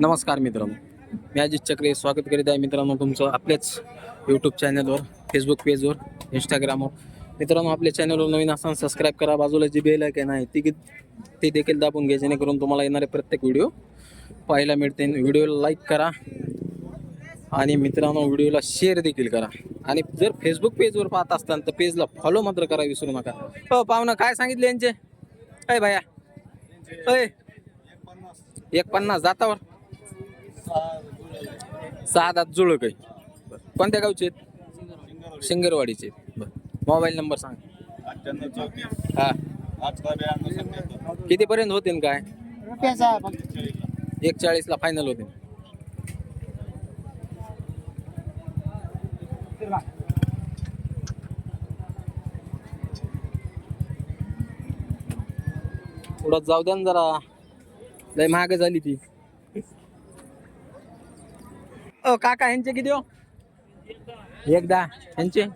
नमस्कार मित्रांनो. मी अजित चक्रे स्वागत करीत आहे मित्रांनो तुमचं आपल्याच यूट्यूब चॅनलवर फेसबुक पेजवर इंस्टाग्रामवर मित्रांनो आपल्या चॅनलवर नवीन असताना सबस्क्राईब करा. बाजूला जी बेल आहे नाही ती ते ती देखील दाबून घ्या जेणेकरून तुम्हाला येणारे प्रत्येक व्हिडिओ पाहायला मिळते. व्हिडिओला लाईक करा आणि मित्रांनो व्हिडिओला शेअर देखील करा. आणि जर फेसबुक पेजवर पाहत असताना तर पेजला फॉलो मात्र करा विसरू नका. हो पाहुणं काय सांगितले यांचे? अय भाया. अय एक पन्नास. जातावर. सहा दात जुळक आहे कोणत्या गावचे आहेत? शिंगरवाडीचे आहेत. बरं. मोबाईल नंबर सांग. हा. कितीपर्यंत होतील काय? एक चाळीसला फायनल होतील. पुढं जाऊ द्या ना जरा. लय महाग झाली ती. ओ काका यांचे किती हो? एकदा. यांचे?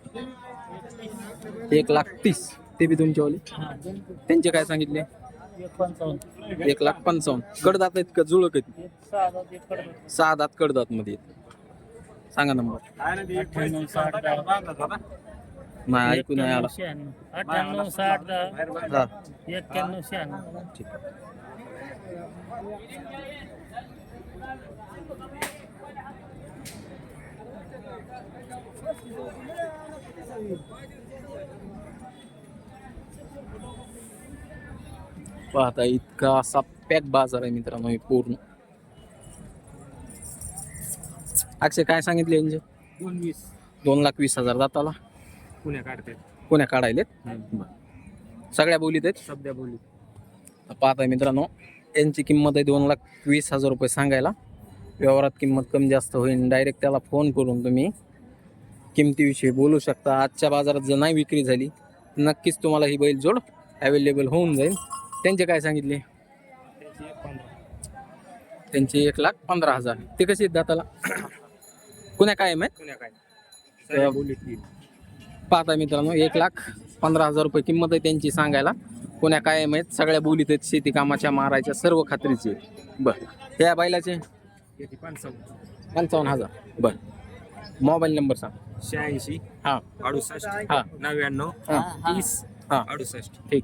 एक लाख तीस. ते बी तुमचे वाले. त्यांचे काय सांगितले? एक लाख पंचावन्न. कडदात आहेत का? जुळक आहेत सहा दात कडदात मध्ये. सांगा नंबर. नाही ऐकू नाही आला. ठीक पाहता इतका असा पॅक बाजार आहे मित्रांनो हे पूर्ण. अक्षय काय सांगितले यांचे? दोन वीस. दोन लाख वीस हजार जाताला पुण्या काढते कोण्या काढायलेत. सगळ्या बोलीत आहेत? सध्या बोली पाहताय मित्रांनो यांची किंमत आहे दोन लाख वीस हजार रुपये सांगायला. व्यवहारात किंमत कमी जास्त होईल डायरेक्ट त्याला फोन करून तुम्ही किमतीविषयी बोलू शकता. आजच्या बाजारात जर नाही विक्री झाली नक्कीच तुम्हाला ही बैल जोड अवेलेबल होऊन जाईल. त्यांचे काय सांगितले? त्यांचे एक लाख पंधरा हजार. ते कसे आहेत दाताला? कुण्या काय काय बोलीत पाहता मित्रांनो एक लाख पंधरा हजार रुपये किंमत आहे त्यांची सांगायला. कोण्या कायम आहेत? सगळ्या बोलीत आहेत शेती कामाच्या मारायच्या सर्व खात्रीचे बरं. त्या बैलाचे पंचावन्न. पंचावन्न हजार. बरं. मोबाईल नंबर सांग. शहाऐंशी हां. अडुसष्ट हां. नव्याण्णव हां. तीस हां. अडुसष्ट. ठीक.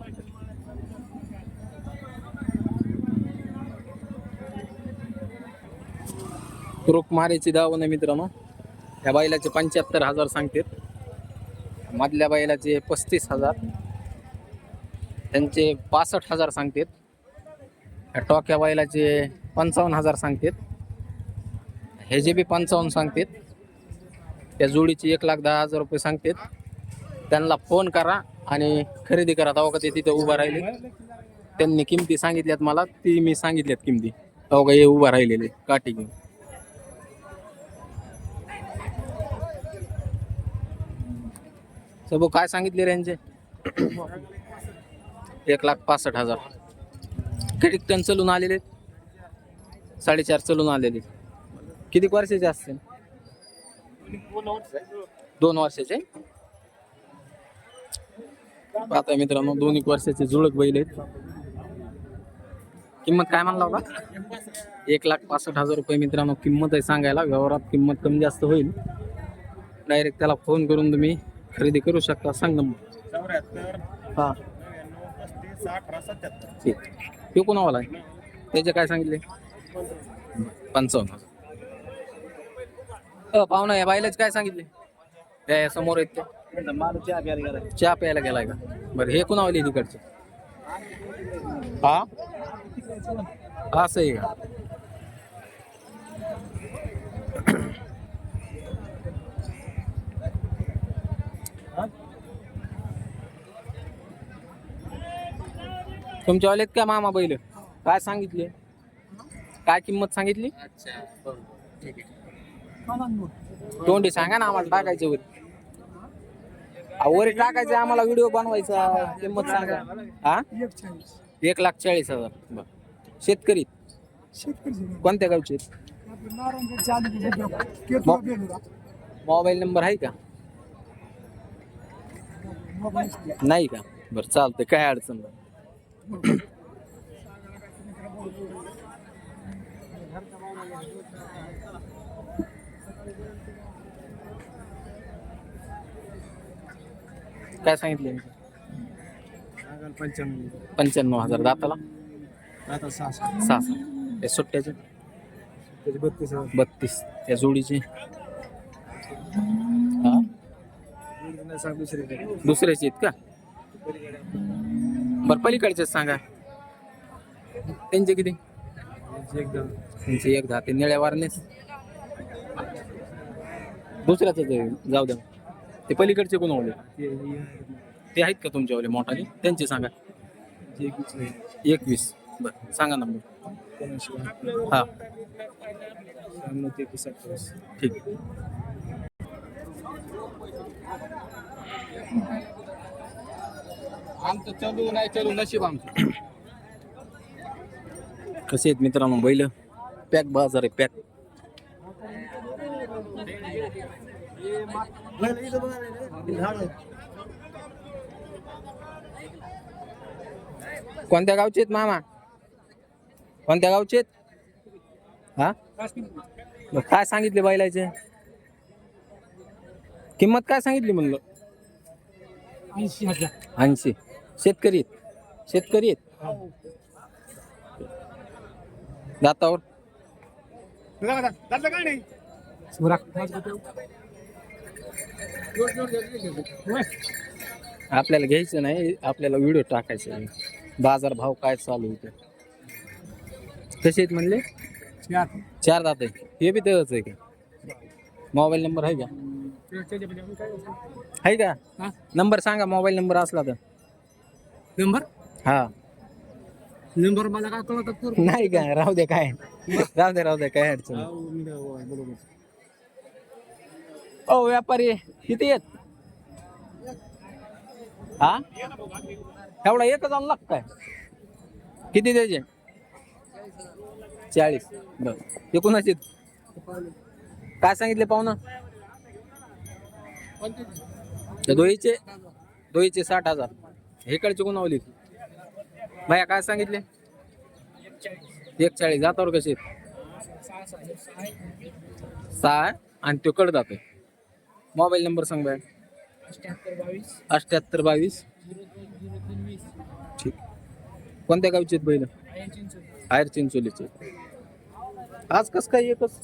रुक मारेची दावण आहे मित्रांनो. या बैलाचे पंच्याहत्तर हजार सांगतात मधल्या बैलाचे पस्तीस हजार. त्यांचे पासष्ट हजार सांगतात या टोक्या बैलाचे पंचावन्न हजार सांगतात हे जे बी पंचावन्न सांगतात त्या जोडीची एक लाख दहा हजार रुपये सांगतात. त्यांना फोन करा आणि खरेदी करा. तेव्हा का ते तिथे उभं राहिले. त्यांनी किमती सांगितल्यात मला ती मी सांगितल्यात किमती. तेव्हा का हे उभं राहिलेले काठी घेऊन. सबो काय सांगितले रे यांचे? एक लाख पासष्ट हजार. किती टन चलून आलेले साडेचार चलून आलेले किती वर्षाचे असतील? दोन वर्षाचे. आता मित्रांनो दोन एक वर्षाचे जुळक बैल आहेत. किंमत काय म्हणला होता? एक लाख पासष्ट हजार रुपये मित्रांनो किंमत आहे सांगायला. व्यवहारात किंमत कमी जास्त होईल. डायरेक्ट त्याला फोन करून तुम्ही खरेदी करू शकता. सांग नंबर चौऱ्याहत्तर हा. ठीक. तो कोणावाला आहे. त्याचे काय सांगितले? पंचावन्न. पाहुणा या बायलाच काय सांगितले? त्या समोर आहेत ते. चहा प्यायला गेलाय का? बरं हे कुणावली तिकडचे? हा? असं आहे का? तुमच्या वालेत का मामा बैल? काय सांगितले? काय किंमत सांगितली? तोंडी सांगा ना आम्हाला टाकायचे वर अहो, वर टाकायचे आम्हाला व्हिडिओ बनवायचा किंमत सांगा. हा? एक लाख चाळीस हजार. बर. शेतकरी? कोणत्या गावचे? मोबाईल नंबर आहे का? नाही का? बरं चालतंय. काय अडचण नाही. काय सांगितले पंच्याण्णव. पंच्याण्णव हजार. दाताला? आता सहा सहा. सहा हे सुट्ट्याचे? त्याचे बत्तीस बत्तीस. त्या जोडीचे? हा? सांग दुसरे दुसऱ्याचे आहेत का? बरं पलीकडचे सांगा. त्यांचे किती? एकदम त्यांचे एक दहा ते निळ्या वारनेस दुसऱ्याच जाऊ द्या. ते पलीकडचे कोण ओले ते आहेत का तुमच्यावाले मोठाले? त्यांचे सांगा. एकवीस. बरं सांगा नंबर हा. ठीक. आहे आमचं चलू नाही चलू नशीब आमचं. कसे आहेत मित्रांनो बैल? पॅक बाजार आहे पॅक. कोणत्या गावचे आहेत मामा कोणत्या गावचे आहेत हा मग काय सांगितले बैलाचे किंमत काय सांगितली म्हणलं ऐंशी हजार ऐंशी शेतकरी आहेत शेतकरी आहेत दातावर काय नाही आपल्याला घ्यायचं नाही आपल्याला व्हिडिओ टाकायचा आहे. बाजार भाव काय चालू होते कसे आहेत म्हणले? चार दात आहे. हे बी तेच आहे का? मोबाईल नंबर आहे का? आहे का? नंबर सांगा मोबाईल नंबर असला तर. नंबर? हा. नंबर मला काय कळत नाही. का? राहू दे काय? राहू दे राहू दे काय अडचण. ओ व्यापारी किती येत. हा? एवढा एकच आणला काय? किती द्यायचे? चाळीस. बर. हे काय सांगितले पाहुणा? दोईचे दोईचे साठ हजार. हेकडचे कोणावली भैया काय सांगितले? एक चाळीस जातावर कसे सहा. आणि तो कड जातोय. मोबाईल नंबर सांग बाय अठ्याहत्तर बावीस. ठीक. कोणत्या गावचे आहेत बैल? हायर चिंचोलीचे. आज कस काय एकच?